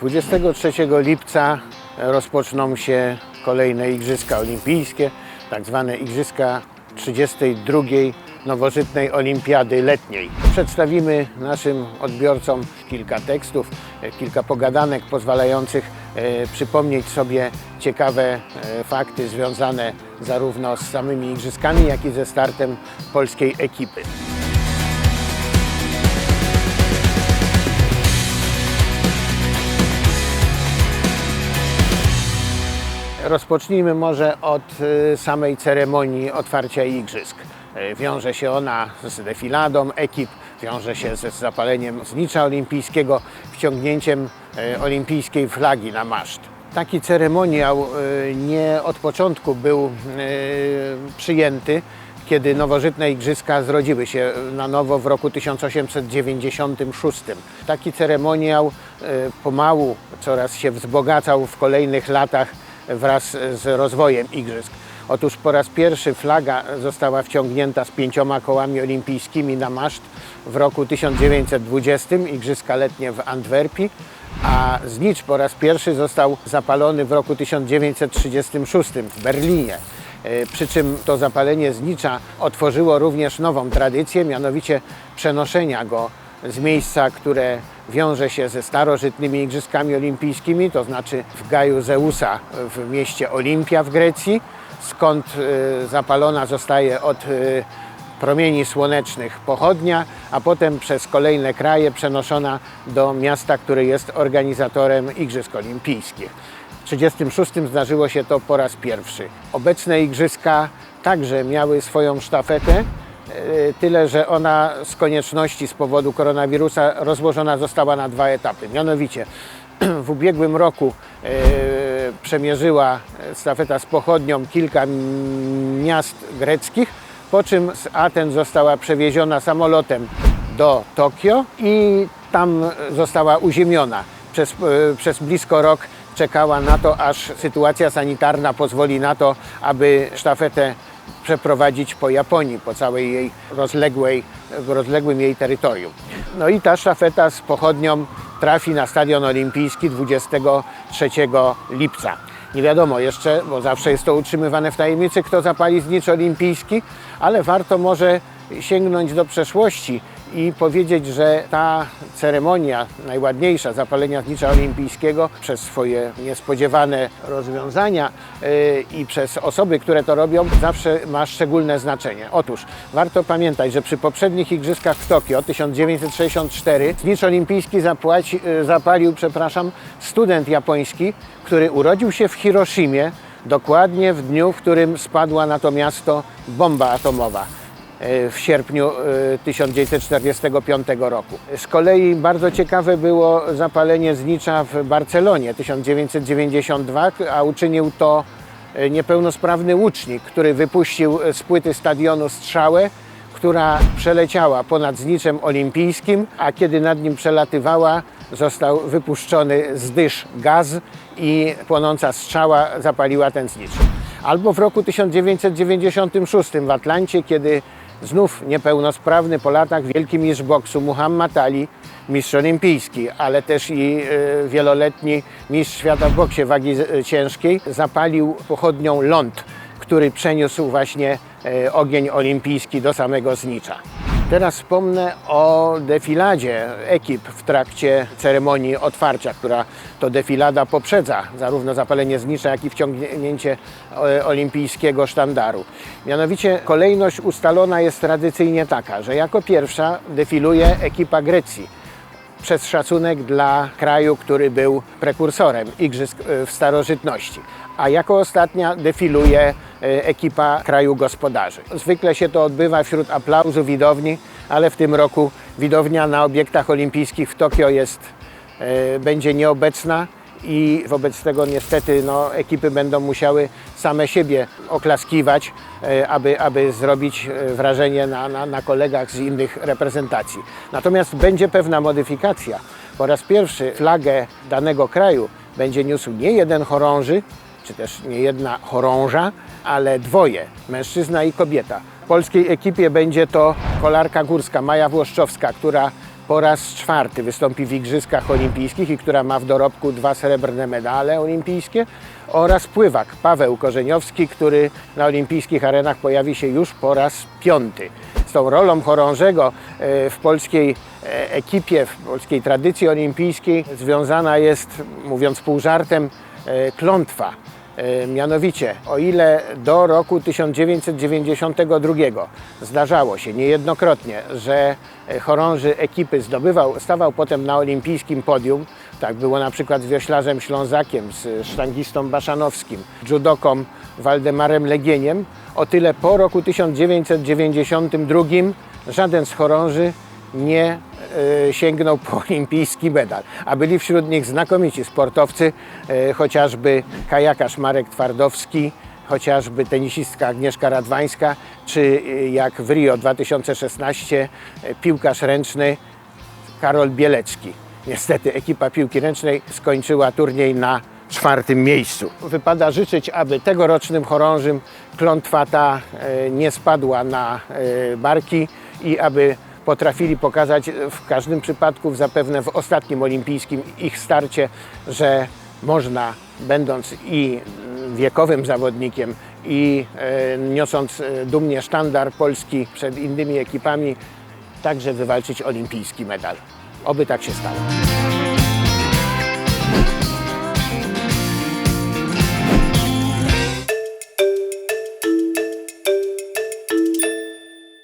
23 lipca rozpoczną się kolejne Igrzyska Olimpijskie, tak zwane Igrzyska 32 nowożytnej Olimpiady Letniej. Przedstawimy naszym odbiorcom kilka tekstów, e, kilka pogadanek pozwalających e, przypomnieć sobie ciekawe e, fakty związane zarówno z samymi Igrzyskami, jak i ze startem polskiej ekipy. Rozpocznijmy może od y, samej ceremonii otwarcia igrzysk. Y, Wiąże się ona z defiladą ekip, wiąże się ze zapaleniem znicza olimpijskiego, wciągnięciem y, olimpijskiej flagi na maszt. Taki ceremoniał nie od początku był przyjęty, kiedy nowożytne igrzyska zrodziły się na nowo w roku 1896. Taki ceremoniał pomału coraz się wzbogacał w kolejnych latach wraz z rozwojem igrzysk. Otóż po raz pierwszy flaga została wciągnięta z pięcioma kołami olimpijskimi na maszt w roku 1920, Igrzyska Letnie w Antwerpii, a znicz po raz pierwszy został zapalony w roku 1936 w Berlinie. E, Przy czym to zapalenie znicza otworzyło również nową tradycję, mianowicie przenoszenia go z miejsca, które wiąże się ze starożytnymi Igrzyskami Olimpijskimi, to znaczy w Gaju Zeusa w mieście Olimpia w Grecji, skąd e, zapalona zostaje od e, promieni słonecznych pochodnia, a potem przez kolejne kraje przenoszona do miasta, które jest organizatorem Igrzysk Olimpijskich. W 1936 zdarzyło się to po raz pierwszy. Obecne igrzyska także miały swoją sztafetę, tyle że ona z konieczności z powodu koronawirusa rozłożona została na dwa etapy. Mianowicie w ubiegłym roku e, przemierzyła stafeta z pochodnią kilka miast greckich, po czym z Aten została przewieziona samolotem do Tokio i tam została uziemiona. Przez, e, przez blisko rok czekała na to, aż sytuacja sanitarna pozwoli na to, aby sztafetę przeprowadzić po Japonii, po całej jej rozległej, rozległym jej terytorium. No i ta sztafeta z pochodnią trafi na Stadion Olimpijski 23 lipca. Nie wiadomo jeszcze, bo zawsze jest to utrzymywane w tajemnicy, kto zapali znicz olimpijski, ale warto może sięgnąć do przeszłości i powiedzieć, że ta ceremonia najładniejsza zapalenia znicza olimpijskiego przez swoje niespodziewane rozwiązania yy, i przez osoby, które to robią, zawsze ma szczególne znaczenie. Otóż warto pamiętać, że przy poprzednich igrzyskach w Tokio 1964 znicz olimpijski zapłaci, yy, zapalił, przepraszam, student japoński, który urodził się w Hiroshimie, dokładnie w dniu, w którym spadła na to miasto bomba atomowa w sierpniu e, 1945 roku. Z kolei bardzo ciekawe było zapalenie znicza w Barcelonie 1992, a uczynił to e, niepełnosprawny łucznik, który wypuścił z płyty stadionu strzałę, która przeleciała ponad zniczem olimpijskim, a kiedy nad nim przelatywała, został wypuszczony z dysz gaz i płonąca strzała zapaliła ten znicz. Albo w roku 1996 w Atlancie, kiedy znów niepełnosprawny po latach wielki mistrz boksu Muhammad Ali, mistrz olimpijski, ale też i e, wieloletni mistrz świata w boksie wagi e, ciężkiej, zapalił pochodnią ląd, który przeniósł właśnie e, ogień olimpijski do samego znicza. Teraz wspomnę o defiladzie ekip w trakcie ceremonii otwarcia, która to defilada poprzedza zarówno zapalenie znicza, jak i wciągnięcie e, olimpijskiego sztandaru. Mianowicie kolejność ustalona jest tradycyjnie taka, że jako pierwsza defiluje ekipa Grecji przez szacunek dla kraju, który był prekursorem igrzysk e, w starożytności. A jako ostatnia defiluje e, ekipa kraju gospodarzy. Zwykle się to odbywa wśród aplauzu widowni, ale w tym roku widownia na obiektach olimpijskich w Tokio jest, e, będzie nieobecna i wobec tego niestety no, ekipy będą musiały same siebie oklaskiwać, e, aby, aby zrobić e, wrażenie na, na, na kolegach z innych reprezentacji. Natomiast będzie pewna modyfikacja. Po raz pierwszy flagę danego kraju będzie niósł nie jeden chorąży, czy też nie jedna chorąża, ale dwoje, mężczyzna i kobieta. W polskiej ekipie będzie to kolarka górska Maja Włoszczowska, która po raz czwarty wystąpi w Igrzyskach Olimpijskich i która ma w dorobku dwa srebrne medale olimpijskie oraz pływak Paweł Korzeniowski, który na olimpijskich arenach pojawi się już po raz piąty. Z tą rolą chorążego e, w polskiej e, ekipie, w polskiej tradycji olimpijskiej związana jest, mówiąc pół żartem, klątwa. E, Mianowicie, o ile do roku 1992 zdarzało się niejednokrotnie, że e, chorąży ekipy zdobywał, stawał potem na olimpijskim podium, tak było na przykład z wioślarzem Ślązakiem, z sztangistą Baszanowskim, judoką Waldemarem Legieniem, o tyle po roku 1992 żaden z chorąży nie e, sięgnął po olimpijski medal, a byli wśród nich znakomici sportowcy, e, chociażby kajakarz Marek Twardowski, chociażby tenisistka Agnieszka Radwańska, czy e, jak w Rio 2016 e, piłkarz ręczny Karol Bielecki. Niestety ekipa piłki ręcznej skończyła turniej na czwartym miejscu. Wypada życzyć, aby tegorocznym chorążym klątwa ta nie spadła na barki i aby potrafili pokazać w każdym przypadku, zapewne w ostatnim olimpijskim ich starcie, że można, będąc i wiekowym zawodnikiem i e, niosąc e, dumnie sztandar Polski przed innymi ekipami, także wywalczyć olimpijski medal. Oby tak się stało.